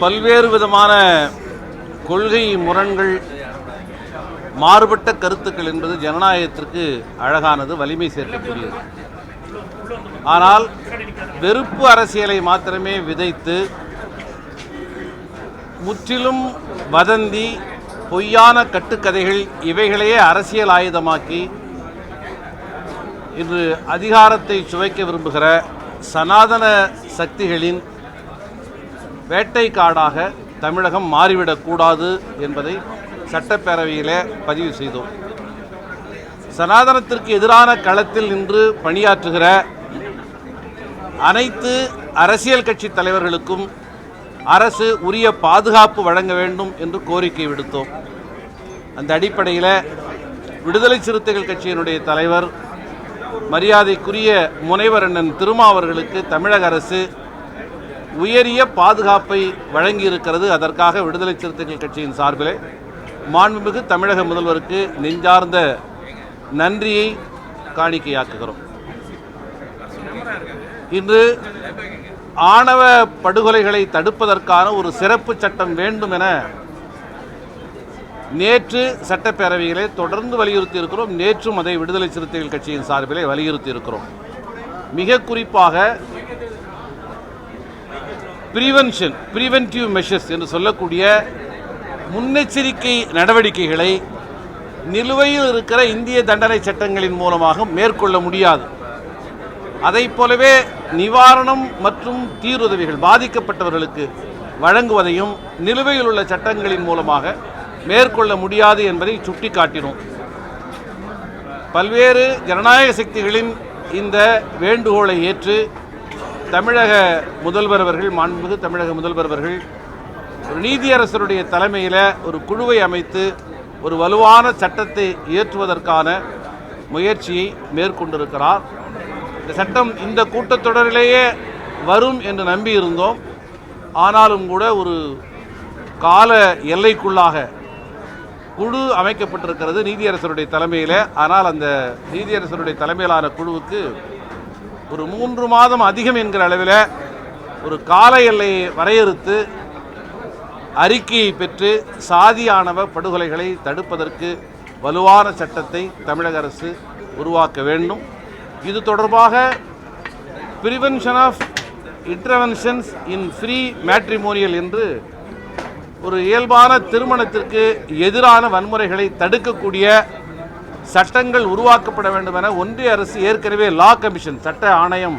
பல்வேறு விதமான கொள்கை முரண்கள் மாறுபட்ட கருத்துக்கள் என்பது ஜனநாயகத்திற்கு அழகானது வலிமை சேர்க்கக்கூடியது. ஆனால் வெறுப்பு அரசியலை மாத்திரமே விதைத்து முற்றிலும் வதந்தி பொய்யான கட்டுக்கதைகள் இவைகளையே அரசியல் ஆயுதமாக்கி இன்று அதிகாரத்தை சுவைக்க விரும்புகிற சனாதன சக்திகளின் வேட்டைக்காடாக தமிழகம் மாறிவிடக்கூடாது என்பதை சட்டப்பேரவையிலே பதிவு செய்தோம். சனாதனத்திற்கு எதிரான களத்தில் நின்று பணியாற்றுகிற அனைத்து அரசியல் கட்சி தலைவர்களுக்கும் அரசு உரிய பாதுகாப்பு வழங்க வேண்டும் என்று கோரிக்கை விடுத்தோம். அந்த அடிப்படையில் விடுதலை சிறுத்தைகள் கட்சியினுடைய தலைவர் மரியாதைக்குரிய முனைவர் அண்ணன் திருமாவர்களுக்கு தமிழக அரசு உயரிய பாதுகாப்பை வழங்கியிருக்கிறது. அதற்காக விடுதலை சிறுத்தைகள் கட்சியின் சார்பிலே மாண்புமிகு தமிழக முதல்வருக்கு நெஞ்சார்ந்த நன்றியை காணிக்கையாக்குகிறோம். இன்று ஆணவ படுகொலைகளை தடுப்பதற்கான ஒரு சிறப்பு சட்டம் வேண்டும் என நேற்று சட்டப்பேரவையிலே தொடர்ந்து வலியுறுத்தி இருக்கிறோம் நேற்றும் அதை விடுதலை சிறுத்தைகள் கட்சியின் சார்பிலே வலியுறுத்தி இருக்கிறோம் மிக குறிப்பாக ப்ரிவென்ஷன் ப்ரிவென்டிவ் மெஷர்ஸ் என்று சொல்லக்கூடிய முன்னெச்சரிக்கை நடவடிக்கைகளை நிலுவையில் இருக்கிற இந்திய தண்டனை சட்டங்களின் மூலமாக மேற்கொள்ள முடியாது. அதைப் போலவே நிவாரணம் மற்றும் தீருதவிகள் பாதிக்கப்பட்டவர்களுக்கு வழங்குவதையும் நிலுவையில் உள்ள சட்டங்களின் மூலமாக மேற்கொள்ள முடியாது என்பதை சுட்டிக்காட்டினோம். பல்வேறு ஜனநாயக சக்திகளின் இந்த வேண்டுகோளை ஏற்று தமிழக முதல்வர் அவர்கள் மாண்புமிகு தமிழக முதல்வர் அவர்கள் ஒரு நீதியரசருடைய தலைமையில் ஒரு குழுவை அமைத்து ஒரு வலுவான சட்டத்தை இயற்றுவதற்கான முயற்சியை மேற்கொண்டிருக்கிறார். இந்த சட்டம் இந்த கூட்டத்தொடரிலேயே வரும் என்று நம்பியிருந்தோம். ஆனாலும் கூட ஒரு கால எல்லைக்குள்ளாக குழு அமைக்கப்பட்டிருக்கிறது நீதியரசருடைய தலைமையில். ஆனால் அந்த நீதியரசருடைய தலைமையிலான குழுவுக்கு ஒரு மூன்று மாதம் அதிகம் என்கிற அளவில் ஒரு கால எல்லையை வரையறுத்து அறிக்கையை பெற்று சாதியானவ படுகொலைகளை தடுப்பதற்கு வலுவான சட்டத்தை தமிழக அரசு உருவாக்க வேண்டும். இது தொடர்பாக prevention of interventions in free matrimonial என்று ஒரு இயல்பான திருமணத்திற்கு எதிரான வன்முறைகளை தடுக்கக்கூடிய சட்டங்கள் உருவாக்கப்பட வேண்டும் என ஒன்றிய அரசு ஏற்கனவே லா கமிஷன் சட்ட ஆணையம்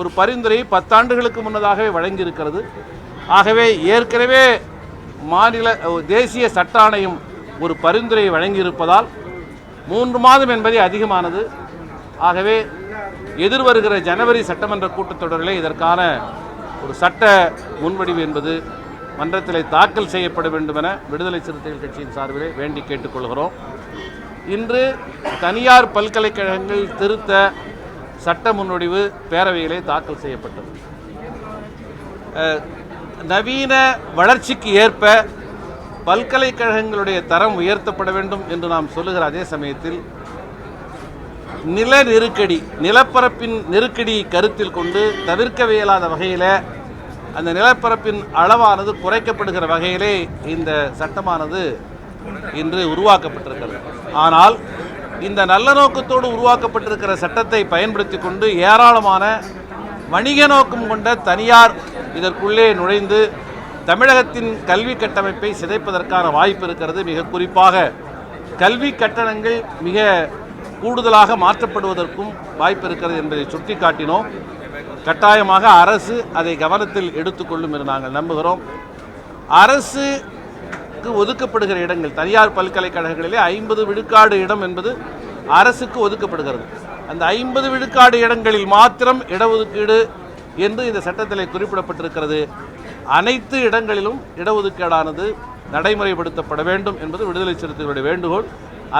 ஒரு பரிந்துரையை பத்தாண்டுகளுக்கு முன்னதாகவே வழங்கியிருக்கிறது. ஆகவே ஏற்கனவே மாநில தேசிய சட்ட ஆணையம் ஒரு பரிந்துரையை வழங்கியிருப்பதால் மூன்று மாதம் என்பதே அதிகமானது. ஆகவே எதிர்வருகிற ஜனவரி சட்டமன்ற கூட்டத்தொடரிலே இதற்கான ஒரு சட்ட முன்வடிவு என்பது மன்றத்தில் தாக்கல் செய்யப்பட வேண்டும் என விடுதலை சிறுத்தைகள் கட்சியின் சார்பிலே வேண்டி கேட்டுக்கொள்கிறோம். இன்று தனியார் பல்கலைக்கழகங்கள் திருத்த சட்ட முன்வடிவு பேரவையிலே தாக்கல் செய்யப்பட்டது. நவீன வளர்ச்சிக்கு ஏற்ப பல்கலைக்கழகங்களுடைய தரம் உயர்த்தப்பட வேண்டும் என்று நாம் சொல்லுகிற அதே சமயத்தில் நில நெருக்கடி நிலப்பரப்பின் நெருக்கடி கருத்தில் கொண்டு தவிர்க்கவே இயலாத வகையில் அந்த நிலப்பரப்பின் அளவானது குறைக்கப்படுகிற வகையிலே இந்த சட்டமானது இன்று உருவாக்கப்பட்டிருக்கிறது. ஆனால் இந்த நல்ல நோக்கத்தோடு உருவாக்கப்பட்டிருக்கிற சட்டத்தை பயன்படுத்தி கொண்டு ஏராளமான வணிக நோக்கம் கொண்ட தனியார் இதற்குள்ளே நுழைந்து தமிழகத்தின் கல்வி கட்டமைப்பை சிதைப்பதற்கான வாய்ப்பு இருக்கிறது. மிக குறிப்பாக கல்வி கட்டணங்கள் மிக கூடுதலாக மாற்றப்படுவதற்கும் வாய்ப்பு இருக்கிறது என்பதை சுட்டிக்காட்டினோம். கட்டாயமாக அரசு அதை கவனத்தில் எடுத்துக்கொள்ளும் என்று நாங்கள் நம்புகிறோம். அரசு அரசுக்கு ஒதுக்கப்படுகிற இடங்கள் தனியார் பல்கலைக்கழகங்களிலே ஐம்பது விழுக்காடு இடம் என்பது அரசுக்கு ஒதுக்கப்படுகிறது. அந்த ஐம்பது விழுக்காடு இடங்களில் மாத்திரம் இடஒதுக்கீடு என்று இந்த சட்டத்தில் குறிப்பிடப்பட்டிருக்கிறது. அனைத்து இடங்களிலும் இடஒதுக்கீடானது நடைமுறைப்படுத்தப்பட வேண்டும் என்பது விடுதலை சிறுத்தைகளுடைய வேண்டுகோள்.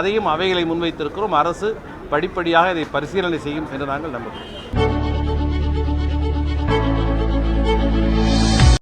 அதையும் அவைகளை முன்வைத்திருக்கிறோம். அரசு படிப்படியாக இதை பரிசீலனை செய்யும் என்று நாங்கள் நம்புகிறோம்.